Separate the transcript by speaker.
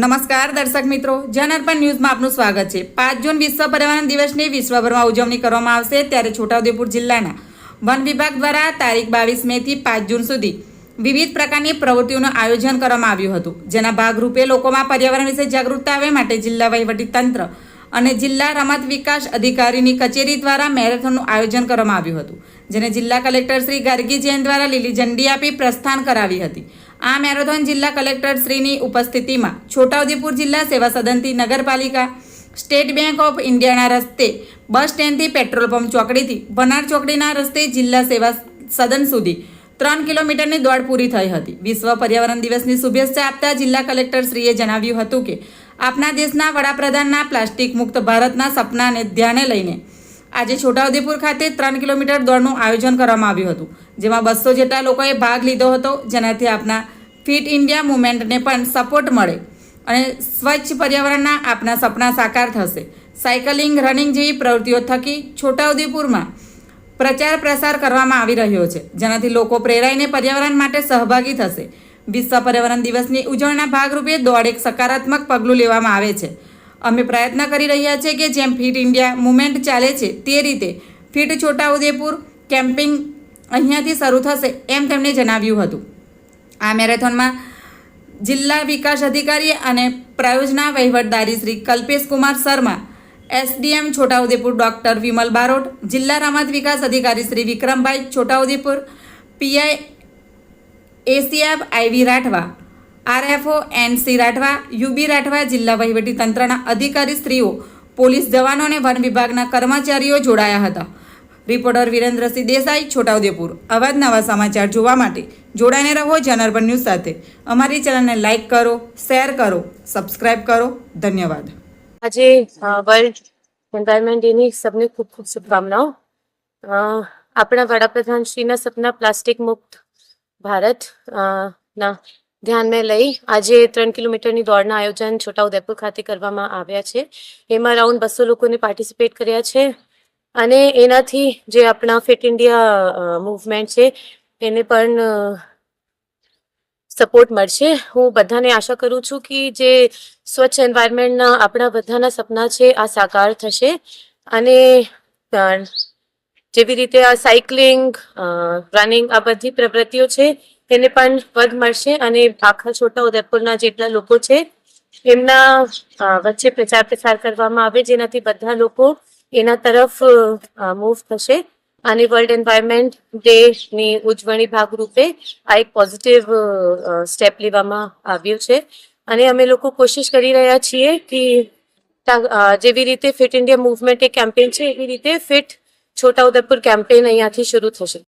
Speaker 1: નમસ્કાર દર્શક મિત્રો જનઅર્પણ ન્યૂઝમાં આપનું સ્વાગત છે. પાંચ જૂન વિશ્વ પર્યાવરણ દિવસની વિશ્વભરમાં ઉજવણી કરવામાં આવશે ત્યારે છોટાઉદેપુર જિલ્લાના વન વિભાગ દ્વારા તારીખ બાવીસ મે થી પાંચ જૂન સુધી વિવિધ પ્રકારની પ્રવૃત્તિઓનું આયોજન કરવામાં આવ્યું હતું. જેના ભાગરૂપે લોકોમાં પર્યાવરણ વિશે જાગૃતતા આવે માટે જિલ્લા તંત્ર અને જિલ્લા રમત વિકાસ અધિકારીની કચેરી દ્વારા મેરેથોનનું આયોજન કરવામાં આવ્યું હતું, જેને જિલ્લા કલેક્ટર શ્રી ગાર્ગી જૈન દ્વારા લીલી ઝંડી આપી પ્રસ્થાન કરાવી હતી. આ મેરેથોન જિલ્લા કલેક્ટર શ્રીની ઉપસ્થિતિમાં છોટાઉદેપુર જિલ્લા સેવા સદનથી નગરપાલિકા, સ્ટેટ બેંક ઓફ ઇન્ડિયાના રસ્તે બસ સ્ટેન્ડથી પેટ્રોલ પંપ ચોકડીથી ભનાર ચોકડીના રસ્તે જિલ્લા સેવા સદન સુધી ત્રણ કિલોમીટરની દોડ પૂરી થઈ હતી. વિશ્વ પર્યાવરણ દિવસની શુભેચ્છા આપતા જિલ્લા કલેક્ટર શ્રીએ જણાવ્યું હતું કે આપણા દેશના વડાપ્રધાનના પ્લાસ્ટિક મુક્ત ભારતના સપનાને ધ્યાને લઈને આજે છોટાઉદેપુર ખાતે ત્રણ કિલોમીટર દોડનું આયોજન કરવામાં આવ્યું હતું, જેમાં બસો જેટલા લોકોએ ભાગ લીધો હતો, જેનાથી આપના ફિટ ઇન્ડિયા મુવમેન્ટને પણ સપોર્ટ મળે અને સ્વચ્છ પર્યાવરણના આપના સપના સાકાર થશે. સાયકલિંગ, રનિંગ જેવી પ્રવૃત્તિઓ થકી છોટાઉદેપુરમાં પ્રચાર પ્રસાર કરવામાં આવી રહ્યો છે, જેનાથી લોકો પ્રેરાઈને પર્યાવરણ માટે સહભાગી થશે. વિશ્વ પર્યાવરણ દિવસની ઉજવણીના ભાગરૂપે દોડ એક સકારાત્મક પગલું લેવામાં આવે છે. અમે પ્રયત્ન કરી રહ્યા છીએ કે જેમ ફિટ ઇન્ડિયા મુવમેન્ટ ચાલે છે તે રીતે ફિટ છોટાઉદેપુર કેમ્પિંગ અહીંયાથી શરૂ થશે એમ તેમણે જણાવ્યું હતું. આ મેરેથોનમાં જિલ્લા વિકાસ અધિકારી અને પ્રાયોજના વહીવટદારી શ્રી કલ્પેશ કુમાર શર્મા, એસડીએમ છોટાઉદેપુર ડૉક્ટર વિમલ બારોટ, જિલ્લા રમત વિકાસ અધિકારી Shri Vikrambhai Chhota Udepur, PI ACF IV Rathwa RFO NC Rathwa, UB Rathwa, જિલ્લા તંત્રના અધિકારી સ્ત્રીઓ, પોલીસ જવાનો અને વન વિભાગના કર્મચારીઓ જોડાયા હતા. રિપોર્ટર વિરેન્દ્રસિંહ દેસાઈ, છોટાઉદેપુર. આવા નવા સમાચાર જોવા માટે જોડાઈને રહો જનરબન ન્યૂઝ સાથે. અમારી ચેનલને લાઇક કરો, શેર કરો, સબસ્ક્રાઇબ કરો. ધન્યવાદ.
Speaker 2: આજે વર્લ્ડ એન્વાયરમેન્ટ ડેની સબને ખૂબ ખૂબ શુભકામનાઓ. આપણા વડાપ્રધાન શ્રીના સપના પ્લાસ્ટિક મુક્ત ભારત ના ધ્યાનમાં લઈ આજે ત્રણ કિલોમીટરની દોડના આયોજન છોટાઉદેપુર ખાતે કરવામાં આવ્યા છે. એમાં રાઉન્ડ બસો લોકોને પાર્ટિસિપેટ કર્યા છે અને એનાથી જે આપણા ફિટ ઇન્ડિયા મૂવમેન્ટ છે એને પણ સપોર્ટ મળશે. હું બધાને આશા કરું છું કે જે સ્વચ્છ એન્વાયરમેન્ટના આપણા બધાના સપના છે આ સાકાર થશે અને જેવી રીતે આ સાયકલિંગ રનિંગ આ બધી પ્રવૃત્તિઓ છે એને પણ પદ મળશે અને આખા છોટા ઉદયપુરના જેટલા લોકો છે, એમના વચ્ચે પ્રચાર પ્રસાર કરવામાં આવે, જેનાથી બધા લોકો એના તરફ મૂવ થશે. અને વર્લ્ડ એન્વાયરમેન્ટ ડેની ઉજવણી ભાગરૂપે આ એક પોઝિટિવ સ્ટેપ લેવામાં આવ્યું છે. અને અમે લોકો કોશિશ કરી રહ્યા છીએ કે જેવી રીતે ફિટ ઇન્ડિયા મુવમેન્ટ એક કેમ્પેન છે, એવી રીતે ફિટ છોટાઉદેપુર કેમ્પેન અહીંયાથી શરૂ થશે.